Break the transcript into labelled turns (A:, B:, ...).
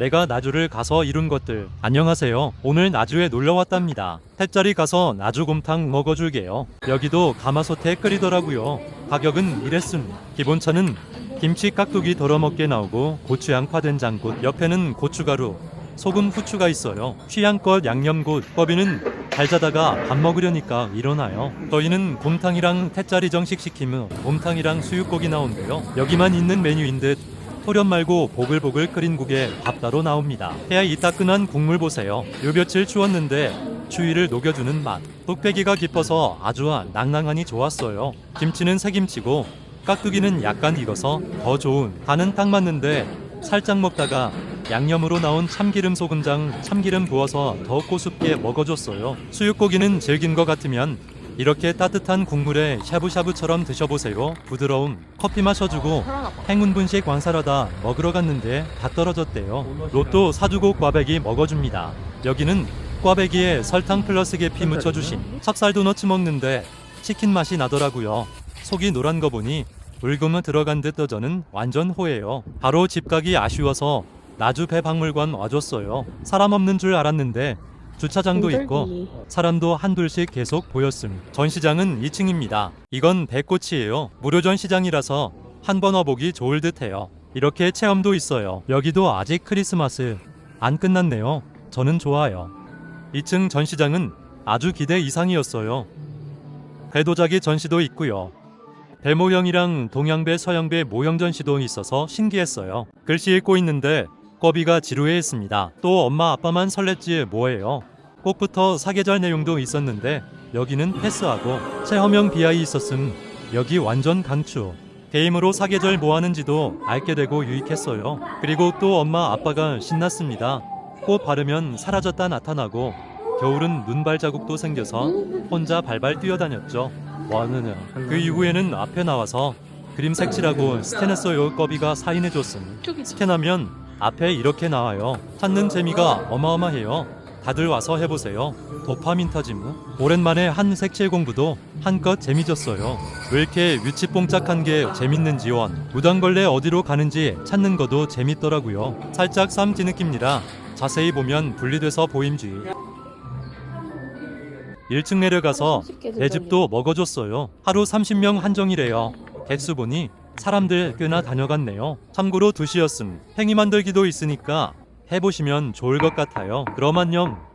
A: 내가 나주를 가서 이룬 것들. 안녕하세요. 오늘 나주에 놀러 왔답니다. 햇자리 가서 나주곰탕 먹어줄게요. 여기도 가마솥에 끓이더라고요. 가격은 이랬음. 기본차는 김치 깍두기 덜어먹게 나오고 고추 양파 된장국 옆에는 고추가루 소금 후추가 있어요. 취향껏 양념국 법이는 잘 자다가 밥 먹으려니까 일어나요. 저희는 곰탕이랑 태짜리 정식 시키면 곰탕이랑 수육고기 나온대요. 여기만 있는 메뉴인 듯 토렴 말고 보글보글 끓인 국에 밥 따로 나옵니다. 해야 이 따끈한 국물 보세요. 요 며칠 추웠는데 추위를 녹여주는 맛. 뚝배기가 깊어서 아주 낭낭하니 좋았어요. 김치는 새김치고 깍두기는 약간 익어서 더 좋은 간은 딱 맞는데 살짝 먹다가 양념으로 나온 참기름 소금장 참기름 부어서 더 고습게 먹어줬어요. 수육고기는 질긴 것 같으면 이렇게 따뜻한 국물에 샤브샤브처럼 드셔보세요. 부드러움. 커피 마셔주고 행운 분식 완사라다 먹으러 갔는데 다 떨어졌대요. 로또 사주고 꽈배기 먹어줍니다. 여기는 꽈배기에 설탕 플러스 계피 묻혀주심. 찹쌀 도너츠 먹는데 치킨 맛이 나더라고요. 속이 노란 거 보니 울금은 들어간 듯 저는 완전 호예요. 바로 집 가기 아쉬워서 나주 배박물관 와줬어요. 사람 없는 줄 알았는데 주차장도 있고 사람도 한둘씩 계속 보였음. 전시장은 2층입니다. 이건 배꽃이에요. 무료 전시장이라서 한 번 와보기 좋을 듯해요. 이렇게 체험도 있어요. 여기도 아직 크리스마스 안 끝났네요. 저는 좋아요. 2층 전시장은 아주 기대 이상이었어요. 배도자기 전시도 있고요. 배 모형이랑 동양배 서양배 모형 전시도 있어서 신기했어요. 글씨 읽고 있는데 꺼비가 지루해했습니다. 또 엄마 아빠만 설렜지 뭐예요. 꽃부터 사계절 내용도 있었는데 여기는 패스하고 체험형 비아이 있었음 여기 완전 강추. 게임으로 사계절 뭐 하는지도 알게 되고 유익했어요. 그리고 또 엄마 아빠가 신났습니다. 꽃 바르면 사라졌다 나타나고 겨울은 눈발 자국도 생겨서 혼자 발발 뛰어다녔죠. 와느냐. 그 이후에는 앞에 나와서 그림 색칠하고 스캔했어요. 꺼비가 사인해줬음. 스캔하면 앞에 이렇게 나와요. 찾는 재미가 어마어마해요. 다들 와서 해보세요. 도파민 터지무. 오랜만에 한 색칠 공부도 한껏 재미졌어요. 왜 이렇게 위치뽕짝한 게 재밌는지 원. 무당벌레 어디로 가는지 찾는 것도 재밌더라고요. 살짝 쌈 뒤느낍니다. 자세히 보면 분리돼서 보임지. 1층 내려가서 내 집도 먹어줬어요. 하루 30명 한정이래요. 개수 보니 사람들 꽤나 다녀갔네요. 참고로 2시였음. 팽이 만들기도 있으니까 해보시면 좋을 것 같아요. 그럼 안녕.